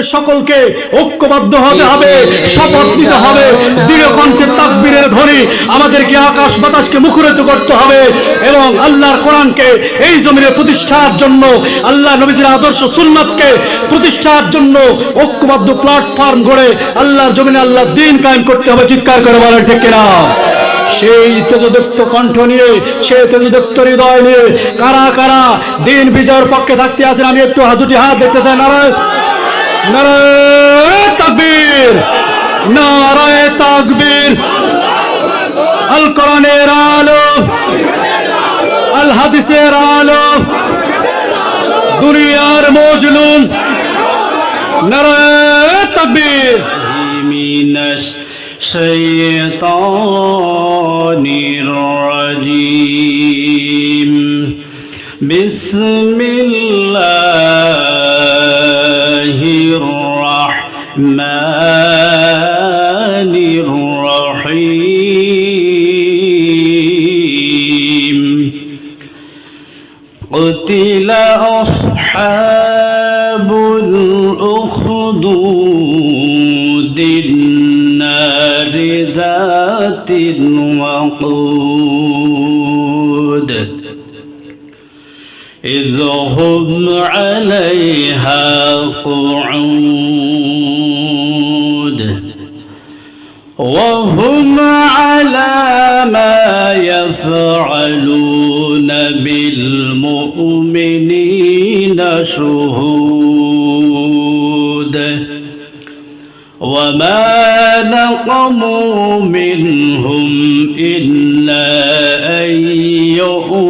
আমাদের সকলকে ঐক্যবদ্ধ হতে হবে, শপথ নিতে হবে, দৃঢ় কণ্ঠে তাকবীরের ধ্বনি আমাদেরকে আকাশ বাতাসকে মুখরিত করতে হবে এবং আল্লাহর কোরআনকে এই জমিনে প্রতিষ্ঠার জন্য, আল্লাহ নবীজির আদর্শ সুন্নাতকে প্রতিষ্ঠার জন্য ঐক্যবদ্ধ প্ল্যাটফর্ম গড়ে আল্লাহর জমিনে আল্লাহ দিন কায়েম করতে হবে, চিৎকার করে বলেন, ঠিক কিনা? সেই তেজদীপ্ত কণ্ঠ নিয়ে, সেই তেজদীপ্ত হৃদয় নিয়ে কারা কারা দিন বিজয়ের পক্ষে থাকতে আছেন, আমি একটু দুটি হাত দেখতে চাই নারায় নারায় তাকবীর নারায় তাকবীর। আল কোরআনের আলো, আল হাদিসের আলো, দুনিয়ার মজলুম। নারায় তাকবীর। মিনাশ শাইতানির রাজিম। الرحمن الرحيم. قتل أصحاب الأخدود النار ذات الوقود إذ هم عليها قعود وهم على ما يفعلون بالمؤمنين شهود وما نقموا منهم إلا أن يؤمنوا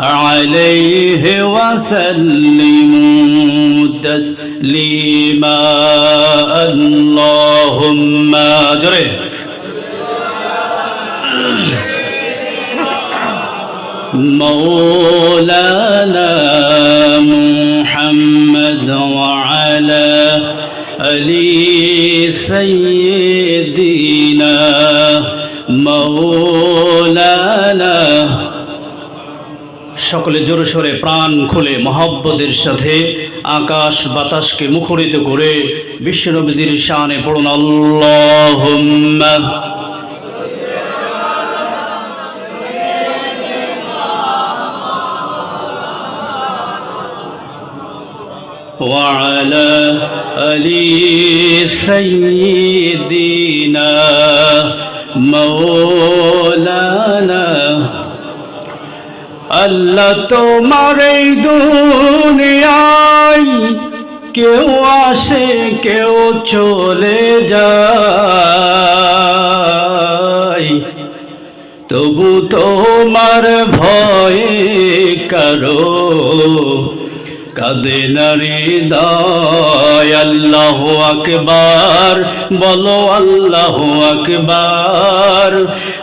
عليه وسلموا تسليما. اللهم جره مولانا محمد وعلى آل سيدنا সকলে জোরে সোরে প্রাণ খুলে মহব্বতের সাথে আকাশ বাতাসকে মুখরিত করে বিশ্বনবীজির শানে পড়ুন আল্লাহুম্মা وعلى آل سيدنا আল্লাহ তোমার এই দুনিয়ায় কেউ আসে, কেউ চলে যায়। তবু তোমার ভয়ে কারও কাঁদে নারী আল্লাহ আকবার, বলো আল্লাহ আকবার।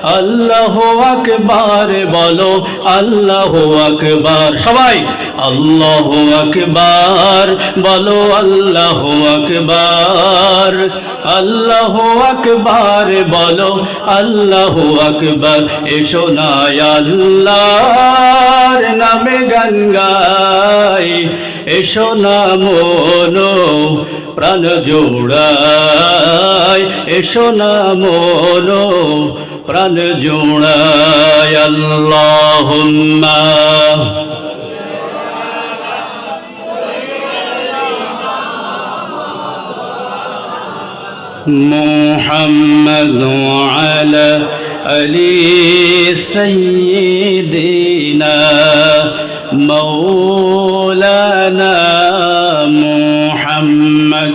আল্লাহ আকবার, বলো আল্লাহ আকবার। সবাই, আল্লাহ আকবার, বলো আল্লাহ আকবার। আল্লাহ আকবার, বলো আল্লাহ আকবার। এসো না আল্লাহর নামে গান গাই। এসো না মনো, প্রাণ জোড়ায় এসো না মনো, প্রাণ جلال يا اللهم. محمد وعلى علي سيدنا مولانا محمد.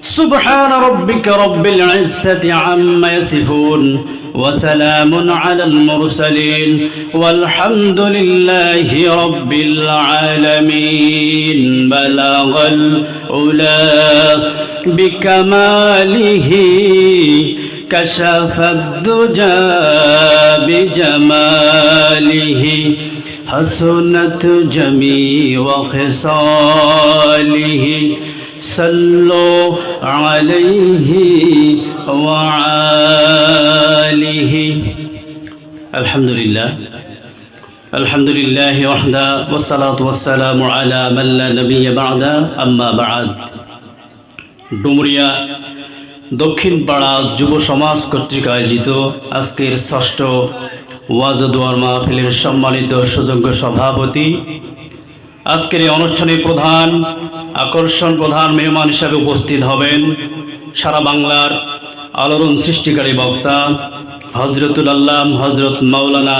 سبحان ربك رب العزة عما يصفون. وسلام على المرسلين والحمد لله رب العالمين. بلغ الأولى بكماله كشف الدجى بجماله حسنت جميع خصاله. صلوا عليه وعاله الحمد لله الحمد لله وحده والصلاة والسلام على من لا نبي بعده أما بعد ডুমুরিয়া দক্ষিণ পাড়া যুব সমাজ কর্তৃক আয়োজিত আজকের ষষ্ঠ ওয়াজদুয়ার মাহফিলের সম্মানিত সুযোগ্য সভাপতি আজকের এই অনুষ্ঠানে প্রধান আকর্ষণ প্রধান মেহমান হিসাবে উপস্থিত হবেন সারা বাংলার আলোড়ন সৃষ্টিকারী বক্তা হজরতুল আল্লাম হজরত মাওলানা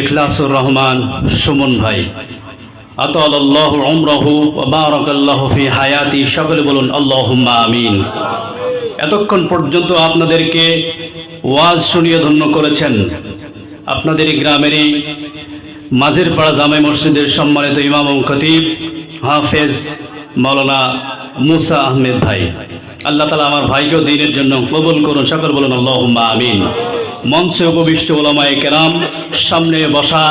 এখলাসুর রহমান সুমন ভাই। আতাল্লাহ উমরাহু বারাকাল্লাহু ফি হায়াতি, সকলে বলুন, আল্লাহুম্মা আমিন। এতক্ষণ পর্যন্ত আপনাদেরকে ওয়াজ শুনিয়ে ধন্য করেছেন। আপনাদের গ্রামেরই মাঝের পাড়া জামে মসজিদের সম্মানিত ইমাম খতিব হাফেজ মৌলানা মুসা আহমেদ ভাই। আল্লাহ তালা আমার ভাইকেও দিনের জন্য কবুল করুন, সকল বলুন, আল্লাহুম্মা আমিন। মঞ্চে উপবিষ্ট ওলামায়ে কেরাম, সামনে বসা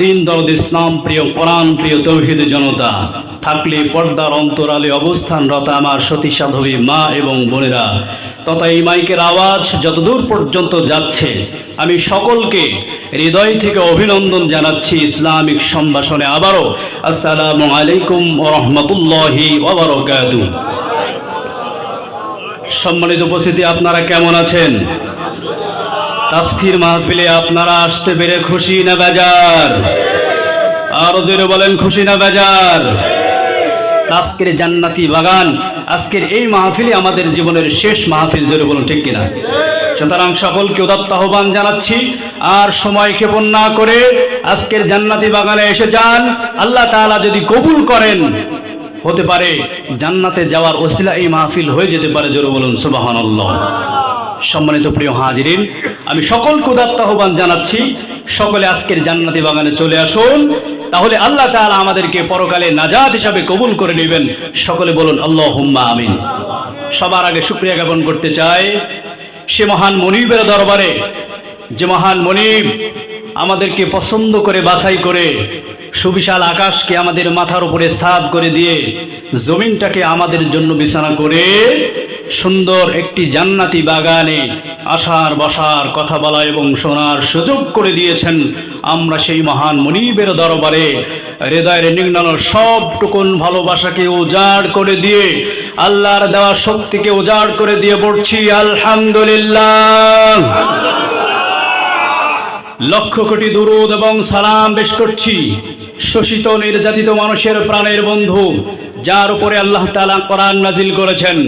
দিন দরদ ইসলাম, প্রিয় কোরআন, প্রিয় তৌহিদ জনতা। থাকলে পর্দার অন্তরালে অবস্থানরত আমার সতী সাধবী মা এবং বোনেরা। তথা এই মাইকের আওয়াজ যতদূর পর্যন্ত যাচ্ছে, আমি সকলকে হৃদয় থেকে অভিনন্দন জানাচ্ছি ইসলামিক সম্ভাষণে আবারও। আসসালামু আলাইকুম রহমতুল্লাহি ওবরকাতুহ সম্মানিত উপস্থিতি, আপনারা কেমন আছেন? তাফসির মাহফিলে আপনারা আসতে পেরে খুশি না বেজার? আরও জোরে বলেন, খুশি না বেজার? আজকের জান্নাতি বাগান, আজকের এই মাহফিলে আমাদের জীবনের শেষ মাহফিল, জোরে বলুন, ঠিক কিনা? সুতরাং সকলকে উদাত্ত আহ্বান জানাচ্ছি, আর সময় ক্ষেপণ না করে আজকের জান্নাতি বাগানে এসে যান। আল্লাহ তাআলা যদি কবুল করেন হতে পারে, জান্নাতে যাওয়ার ওসিলা এই মাহফিল হয়ে যেতে পারে, জোরে বলুন, সুবহানাল্লাহ। সম্মানিত প্রিয় হাজিরিন, আমি সকল উদাত্ত আহ্বান জানাচ্ছি, সকলে আজকের জান্নাতি বাগানে চলে আসুন। তাহলে আল্লাহ তাআলা আমাদেরকে পরকালে নাজাত হিসাবে কবুল করে নেবেন। সকলে বলুন আল্লাহ হুম্মা আমিন। সবার আগে শুক্রিয়া জ্ঞাপন করতে চাই, সে মহান মনিবের দরবারে, যে মহান মনিব আমাদেরকে পছন্দ করে, বাছাই করে, সুবিশাল আকাশকে আমাদের মাথার উপরে সাফ করে দিয়ে জমিনটাকে আমাদের জন্য বিছানা করে সুন্দর একটি জান্নাতি বাগানে আসার বসার কথা বলা এবং শোনার সুযোগ করে দিয়েছেন আমরা সেই মহান মনিবের দরবারে। হৃদয়ের নিগ্নানোর সবটুকুন ভালোবাসাকে উজাড় করে দিয়ে, আল্লাহর দেওয়া শক্তিকে উজাড় করে দিয়ে পড়ছি, আলহামদুলিল্লাহ। লক্ষ কোটি দুরুদ এবং সালাম পেশ করছি। শোষিত নির্যাতিত মানুষের প্রাণের বন্ধু, যার উপরে আল্লাহ তালা কোরআন নাজিল করেছেন।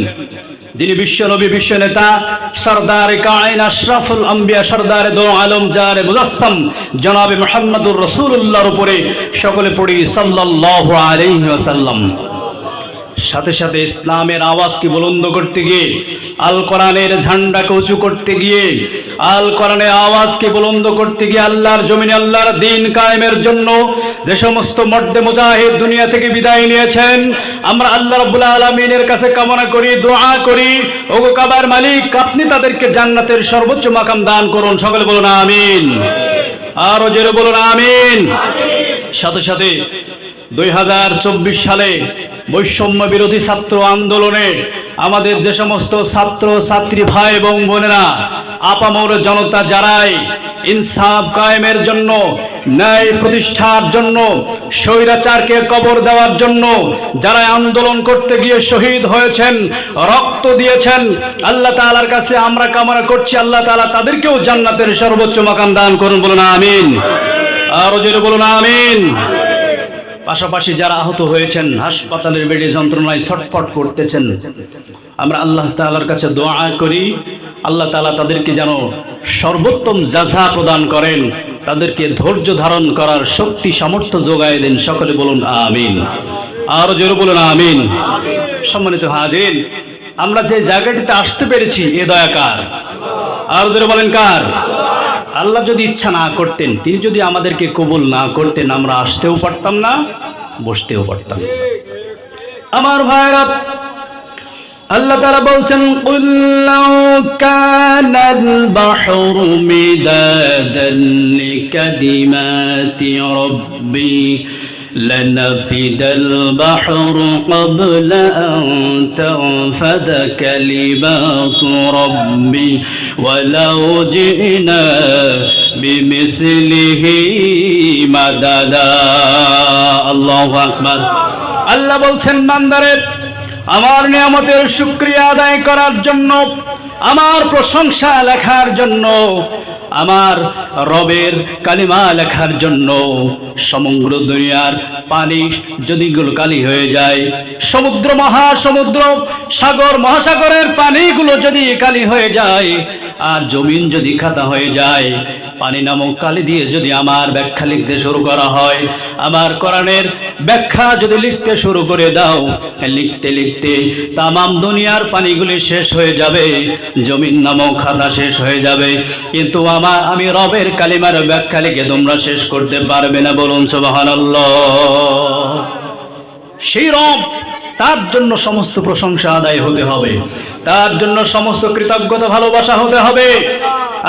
যিনি বিশ্ব নবী, বিশ্ব নেতা, সর্দার কায়ন আশরাফুল আম্বিয়া, সর্দার দো আলম জারে মুজাসসাম, জনাবে মুহাম্মদুর রাসূলুল্লাহর উপরে সকলে পড়ি সাল্লাল্লাহু আলাইহি ওয়াসাল্লাম। সাথে সাথে ইসলামের আওয়াজকে বুলন্দ করতে গিয়ে, আল কোরআনের ঝান্ডাকে উঁচু করতে গিয়ে, আল কোরআনের আওয়াজকে বুলন্দ করতে গিয়ে আল্লাহর জমিনে আল্লাহর দিন কায়েমের জন্য যে সমস্ত মর্দে মুজাহিদ দুনিয়া থেকে বিদায় নিয়েছেন, আমরা আল্লাহ রাব্বুল আলামিনের কাছে কামনা করি, দোয়া করি, ওগো কাবার মালিক, আপনি তাদেরকে জান্নাতের সর্বোচ্চ মাকাম দান করুন, সকলে বলুন আমিন। আরও জোরে বলুন আমিন। সাথে সাথে দুই হাজার চব্বিশ সালে বৈষম্য বিরোধী ছাত্র আন্দোলনে আমাদের যে সমস্ত ছাত্র, ছাত্রী, ভাই এবং বোনেরা আপামর জনতা যারাই ইনসাফ কায়েমের জন্য, ন্যায় প্রতিষ্ঠার জন্য, স্বৈরাচারকে কবর দেওয়ার জন্য যারা আন্দোলন করতে গিয়ে শহীদ হয়েছেন, রক্ত দিয়েছেন, আল্লাহ তাআলার কাছে আমরা কামনা করছি, আল্লাহ তাআলা তাদেরকেও জান্নাতের সর্বোচ্চ মাকাম দান করুন বলুন, আমিন। আরও জোরে বলুন, আমিন। পাশাপাশি যারা আহত হয়েছেন, হাসপাতালের বেডে যন্ত্রণায় ছটফট করতেছেন, আমরা আল্লাহ তাআলার কাছে দোয়া করি। আল্লাহ তাআলা তাদেরকে যেন সর্বোত্তম যাঝা প্রদান করেন, তাদেরকে ধৈর্য ধারণ করার শক্তি, সামর্থ্য যোগায় দেন। সকলে বলুন, আমিন। আরও জোরে বলুন, আমিন। সম্মানিত হাজির আমরা যে জায়গাটিতে আসতে পেরেছি, এ দয়া কার? আরও জোরে বলেন, কার? আল্লাহ যদি ইচ্ছা না করতেন, তিনি যদি আমাদেরকে কবুল না করতেন, আমরা আসতেও পারতাম না, বসতেও পারতাম আমার ভাইরা আল্লাহ তারা বলছেন কানাল বাহরু রব্বি। لنفد البحر قبل أن تنفد كلمات ربي ولو جئنا بمثله مددا الله أكبر আল্লাহ বলছেন বান্দারে আমার নিয়ামতের শুক্রিয়া আদায় করার জন্য আমার প্রশংসা লেখার জন্য, আমার রবের কালিমা লেখার জন্য সমগ্র দুনিয়ার পানি যদি কালি হয়ে যায়, সমুদ্র মহাসমুদ্র, সাগর মহাসাগরের পানিগুলো যদি কালি হয়ে যায়, আর জমিন যদি খাতা হয়ে যায় পানি নামক কালি দিয়ে যদি আমার ব্যাখ্যা লিখতে শুরু করা হয়, আমার কোরআনের ব্যাখ্যা যদি লিখতে শুরু করে দাও, লিখতে লিখতে তামাম দুনিয়ার পানিগুলি শেষ হয়ে যাবে, জমিন নামক খাতা শেষ হয়ে যাবে। কিন্তু আমার, আমি রবের কালিমার ব্যাখ্যা লিখে তোমরা শেষ করতে পারবে না বলুন সুবহানাল্লাহ। সেই রব, তার জন্য সমস্ত প্রশংসা আদায় হতে হবে। তার জন্য সমস্ত কৃতজ্ঞতা, ভালোবাসা হতে হবে।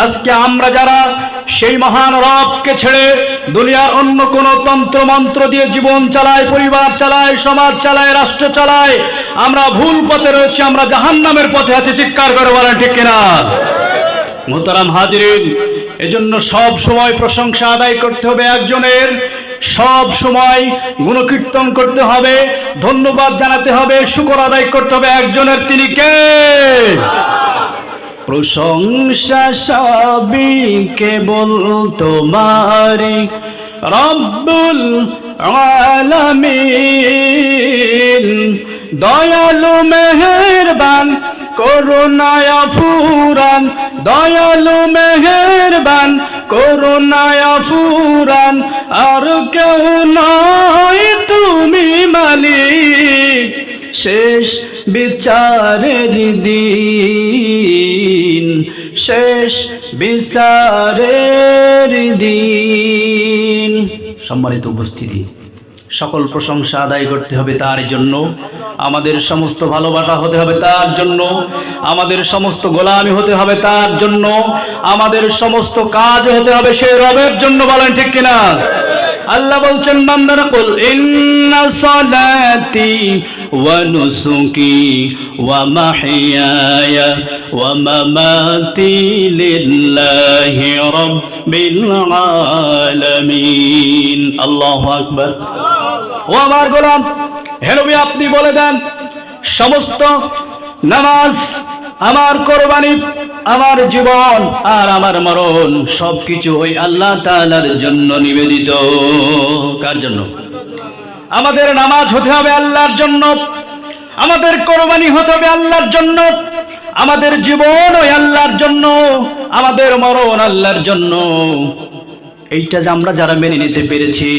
আজকে আমরা যারা সেই মহান রবকে ছেড়ে দুনিয়ার অন্য কোন তন্ত্র, মন্ত্র দিয়ে জীবন চালায়, পরিবার চালায়, সমাজ চালায়, রাষ্ট্র চালায়, আমরা ভুল পথে রয়েছি, আমরা জাহান্নামের পথে আছি, চিৎকার করে বলেন, ঠিক কিনা? মোহতারাম হাজিরিন, এজন্য সব সময় প্রশংসা আদায় করতে হবে একজনের। সব সময় গুণকীর্তন করতে হবে, ধন্যবাদ জানাতে হবে, শুকর আদায় করতে হবে একজনের, তিনি কে? প্রশংসা সবই কেবল তোমারি রব্বুল আলামিন। দয়ালু, মেহেরবান করুণায় ফুরান দয়ালু মেহেরবান করুণায় ফুরান আর কেউ নয় তুমি মালিক। শেষ বিচারের দিন, শেষ বিচারের দিন। সম্মানিত উপস্থিতি। সকল প্রশংসা আদায় করতে হবে তার জন্য। আমাদের সমস্ত ভালোবাসা হতে হবে তার জন্য। আমাদের সমস্ত গোলামি হতে হবে তার জন্য। আমাদের সমস্ত কাজ হতে হবে সেই রবের জন্য বলেন ঠিক কিনা? আল্লাহ বলছেন, বান্দারা, কুল ইন্না সালাতি ওয়া নুসুকি ওয়া মাহইয়ায়া ওয়া মামাতি লিল্লাহি রাব্বিল আলামিন। আল্লাহু আকবার। ও আমার গোলাম হেনবি আপনি বলে দেন, সমস্ত নামাজ আমার কোরবানি, আমার জীবন আর আমার মরণ সবকিছু ওই আল্লাহ তালার জন্য নিবেদিত। কার জন্য? আমাদের নামাজ হতে হবে আল্লাহর জন্য, আমাদের কোরবানি হতে হবে আল্লাহর জন্য, আমাদের জীবন ওই আল্লাহর জন্য, আমাদের মরণ আল্লাহর জন্য। এইটা যে আমরা যারা মেনে নিতে পেরেছি,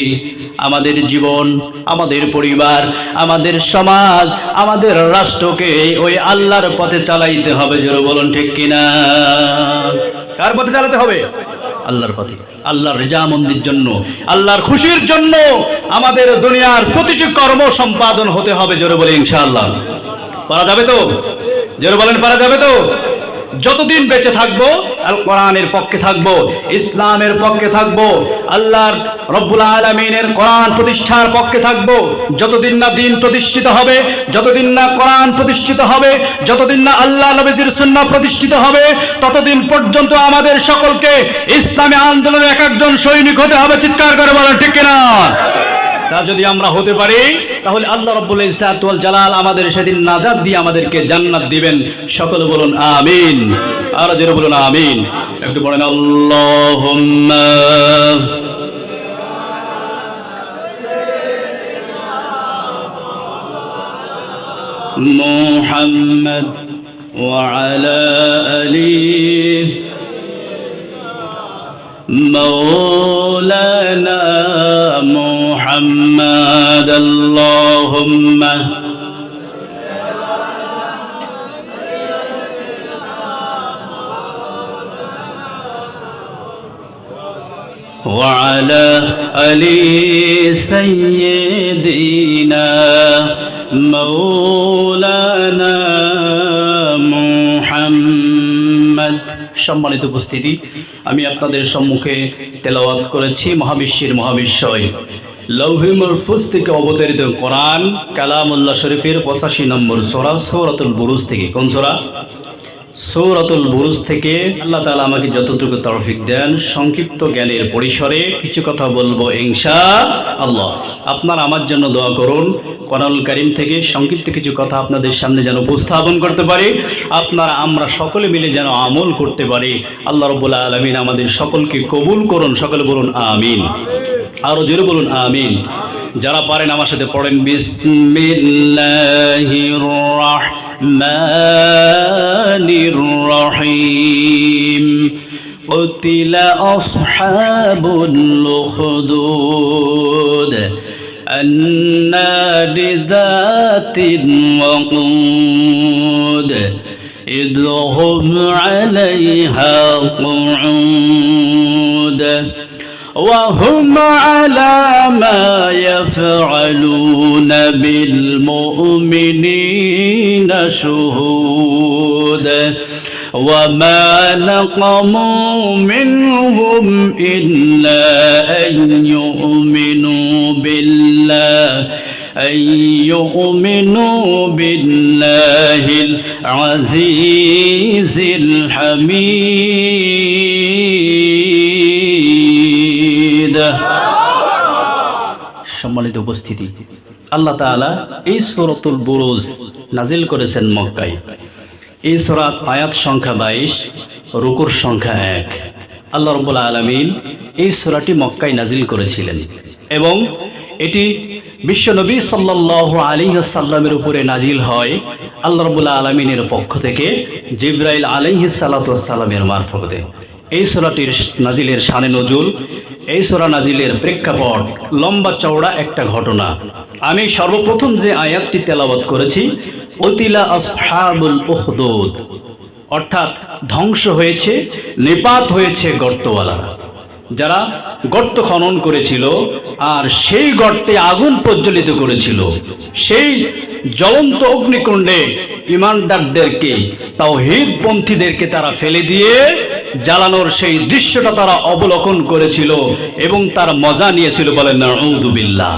আমাদের জীবন, আমাদের পরিবার, আমাদের সমাজ, আমাদের রাষ্ট্রকে ওই আল্লাহর পথে চালাইতে হবে, জোরে বলুন ঠিক কিনা? কার পথে চালাতে হবে? আল্লাহর পথে। আল্লাহর রেজামন্দির জন্য, আল্লাহর খুশির জন্য আমাদের দুনিয়ার প্রতিটি কর্ম সম্পাদন হতে হবে, জোরে বলে ইনশাআল্লাহ। পারা যাবে তো? জোরে বলেন, পারা যাবে তো? যতদিন বেঁচে থাকব আল কোরআনের পক্ষে থাকব, ইসলামের পক্ষে থাকব, আল্লাহর রব্বুল আলমিনের কোরআন প্রতিষ্ঠার পক্ষে থাকব, যতদিন না দিন প্রতিষ্ঠিত হবে, যতদিন না কোরআন প্রতিষ্ঠিত হবে, যতদিন না আল্লাহ নবীজির সুন্নাহ প্রতিষ্ঠিত হবে, ততদিন পর্যন্ত আমাদের সকলকে ইসলামী আন্দোলনের এক একজন সৈনিক হতে হবে, চিৎকার করে বলেন, ঠিক কিনা? তা যদি আমরা হতে পারি তাহলে আল্লাহ রব্বুল ইসাত ওয়াল জালাল আমাদের সেদিন নাজাত দিয়ে আমাদেরকে জান্নাত দিবেন সকলে বলুন আমিন আর জোরে বলুন আমিন একটু বলেন আল্লাহুম্মা محمد وعلى آله مولانا محمد اللهم وعلى آل سيدنا مولانا মুহাম্মদ সম্মানিত উপস্থিতি আমি আপনাদের সম্মুখে তেলাওয়াত করেছি মহাবিশ্বের মহাবিশ্বয় লৌহি মরফুজ থেকে অবতারিত কোরআন কালামুল্লাহ শরীফের পঁচাশি নম্বর সোরা সৌরাতুল বুরুজ থেকে কোন সোরা? সৌরাতুল বুরুজ থেকে আল্লাহ তালা আমাকে যতটুকু তরফিক দেন, সংক্ষিপ্ত জ্ঞানের পরিসরে কিছু কথা বলব ইনশা আল্লাহ আপনার আমার জন্য দোয়া করুন, কোরআনুল কারীম থেকে সংক্ষিপ্ত কিছু কথা আপনাদের সামনে যেন উপস্থাপন করতে পারি। আপনারা, আমরা সকলে মিলে যেন আমল করতে পারি। আল্লাহ রব্বুল আলামিন আমাদের সকলকে কবুল করুন, সকলে বলুন আমিন। আরও জোরে বলুন আমিন। যারা পারেন আমার সাথে পড়েন বিসমিল্লাহির রহমানির রহিম قتل أصحاب الأخدود النار ذات الوقود إذ هم عليها قعود وهم على ما يفعلون بالمؤمنين شهود. وما نقموا منهم إلا أن يؤمنوا بالله أن يؤمنوا بالله العزيز الحميد. উপস্থিতি। আল্লাহ তাআলা এই সূরাতুল বুরুজ নাজিল করেছেন মক্কায়। এই সূরাত আয়াত সংখ্যা বাইশ, রুকুর সংখ্যা এক। আল্লাহ রব্বুল আলমিন এই সূরাটি মক্কায় নাজিল করেছিলেন এবং এটি বিশ্বনবী সাল্লাল্লাহু আলাইহি সাল্লামের উপরে নাজিল হয় আল্লাহ রব্বুল আলমিনের পক্ষ থেকে জিব্রাইল আলাইহিস সালাতু সালামের মারফতে। এই সূরাটির নাজিলের সানে নজুল, এই সূরা নাজিলের প্রেক্ষাপট, লম্বা চওড়া একটা ঘটনা। আমি সর্বপ্রথম যে আয়াতটি তেলাওয়াত করেছি অতিলা আসহাবুল উখদুদ। অর্থাৎ ধ্বংস হয়েছে, নিপাত হয়েছে গর্তওয়ালারা যারা গর্ত খনন করেছিল, আর সেই গর্তে আগুন প্রজ্বলিত করেছিল। সেই জ্বলন্ত অগ্নিকুণ্ডে ইমানদারদেরকে তাও হৃদপন্থীদেরকে তারা ফেলে দিয়ে জ্বালানোর সেই দৃশ্যটা তারা অবলোকন করেছিল এবং তার মজা নিয়েছিল বলেন না